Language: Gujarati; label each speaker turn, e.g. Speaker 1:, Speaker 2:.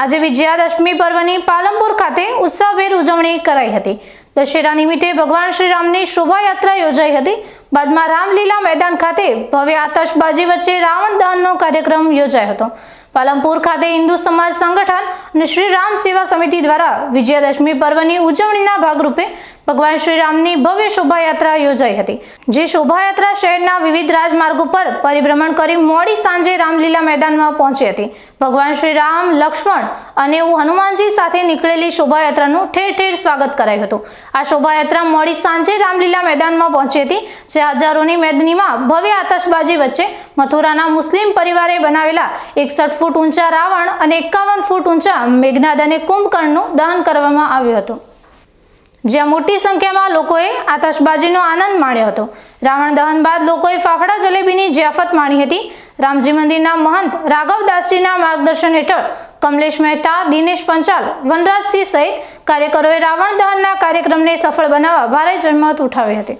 Speaker 1: આજે વિજયાદશમી પર્વની પાલનપુર ખાતે ઉત્સાહભેર ઉજવણી કરાઈ હતી. દશેરા નિમિત્તે ભગવાન શ્રી રામની શોભાયાત્રા યોજાઈ હતી. બાદમાં રામલીલા મેદાન ખાતે ભવ્ય આતશબાજી વચ્ચે રાવણ દહનનો કાર્યક્રમ યોજાયો હતો. પાલનપુર ખાતે હિન્દુ સમાજ સંગઠન અને શ્રી રામ સેવા સમિતિ દ્વારા વિજયાદશમી પર્વની ઉજવણીના ભાગરૂપે ભગવાન શ્રી રામની ભવ્ય શોભાયાત્રા યોજાઈ હતી, જે શોભાયાત્રા શહેરના વિવિધ રાજમાર્ગો પર પરિભ્રમણ કરી મોડી સાંજે રામલીલા મેદાનમાં પહોંચી હતી. ભગવાન શ્રી રામ લક્ષ્મણ અને હનુમાનજી સાથે નીકળેલી શોભાયાત્રાનું ઠેર ઠેર સ્વાગત કરાયું હતું. આ શોભાયાત્રા મોડી સાંજે રામલીલા મેદાનમાં પહોંચી હતી, જે હજારોની મેદનીમાં ભવ્ય આતશબાજી વચ્ચે મથુરાના મુસ્લિમ પરિવારે બનાવેલા એકસઠ ફૂટ ઊંચા રાવણ અને એકાવન ફૂટ ઊંચા મેઘનાદ અને કુંભકર્ણનું દહન કરવામાં આવ્યું હતું. જ્યાં મોટી સંખ્યામાં લોકોએ આતશબાજીનો આનંદ માણ્યો હતો. રાવણ દહન બાદ લોકોએ ફાફડા જલેબીની જિયાફત માણી હતી. રામજી મંદિરના મહંત રાઘવદાસજીના માર્ગદર્શન હેઠળ કમલેશ મહેતા, દિનેશ પંચાલ, વનરાજસિંહ સહિત કાર્યકરોએ રાવણ દહનના કાર્યક્રમને સફળ બનાવવા ભારે જહેમત ઉઠાવી હતી.